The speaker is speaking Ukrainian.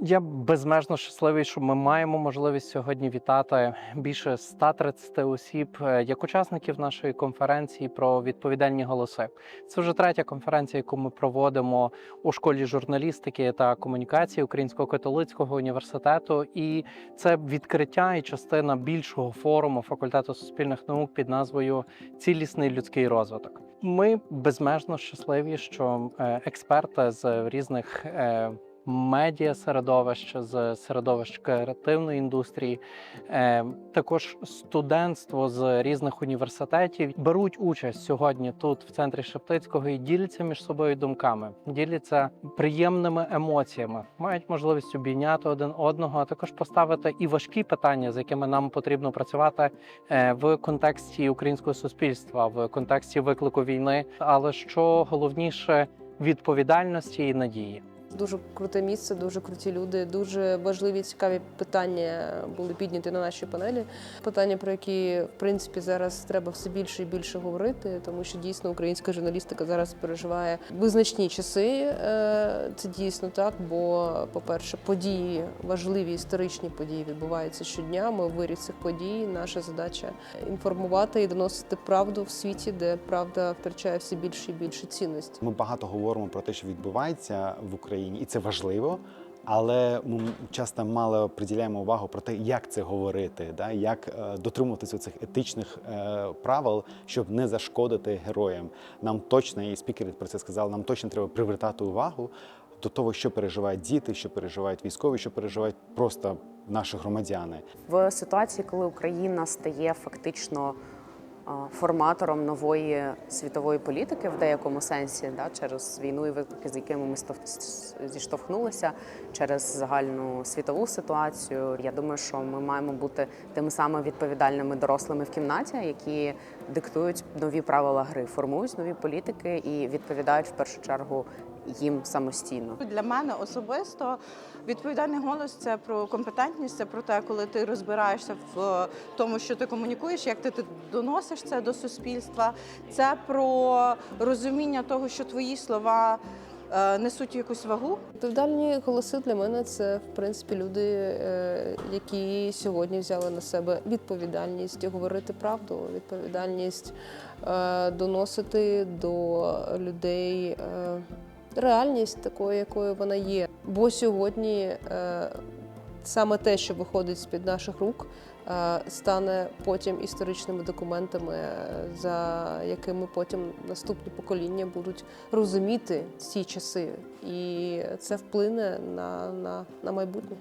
Я безмежно щасливий, що ми маємо можливість сьогодні вітати більше 130 осіб е, як учасників нашої конференції про відповідальні голоси. Це вже третя конференція, яку ми проводимо у школі журналістики та комунікації Українського католицького університету. І це відкриття і частина більшого форуму факультету суспільних наук під назвою Цілісний людський розвиток. Ми безмежно щасливі, що е, експерти з різних медіа середовищ, з середовищ креативної індустрії, е, також студентство з різних університетів. Беруть участь сьогодні тут, в центрі Шептицького, і діляться між собою думками, діляться приємними емоціями, мають можливість обійняти один одного, а також поставити і важкі питання, з якими нам потрібно працювати е, в контексті українського суспільства, в контексті виклику війни, але що головніше відповідальності і надії. Дуже круте місце, дуже круті люди, дуже важливі цікаві питання були підняті на нашій панелі. Питання, про які в принципі зараз треба все більше і більше говорити, тому що дійсно українська журналістика зараз переживає визначні часи. Е, Це дійсно так. Бо, по-перше, події важливі історичні події відбуваються щодня. Ми в вирі цих подій. Наша задача інформувати і доносити правду в світі, де правда втрачає все більше і більше цінності. Ми багато говоримо про те, що відбувається в Україні, і це важливо. Але ми часто мало приділяємо увагу про те, як це говорити, да? як е, дотримуватися цих етичних е, правил, щоб не зашкодити героям. Нам точно, і спікер про це сказав, нам точно треба привертати увагу до того, що переживають діти, що переживають військові, що переживають просто наші громадяни. В ситуації, коли Україна стає фактично форматором нової світової політики в деякому сенсі, да, через війну і виклики, з якими ми зіштовхнулися, через загальну світову ситуацію. Я думаю, що ми маємо бути тими самими відповідальними дорослими в кімнаті, які диктують нові правила гри, формують нові політики і відповідають в першу чергу їм самостійно. Для мене особисто відповідальний голос це про компетентність, це про те, коли ти розбираєшся в тому, що ти комунікуєш, як ти, ти доносиш це до суспільства. Це про розуміння того, що твої слова е, несуть якусь вагу. Відповідальні голоси для мене це в принципі люди, е, які сьогодні взяли на себе відповідальність говорити правду, відповідальність е, доносити до людей е, реальність такою, якою вона є. Бо сьогодні е, саме те, що виходить з під наших рук, е, стане потім історичними документами, е, за якими потім наступні покоління будуть розуміти ці часи, і це вплине на, на, на майбутнє.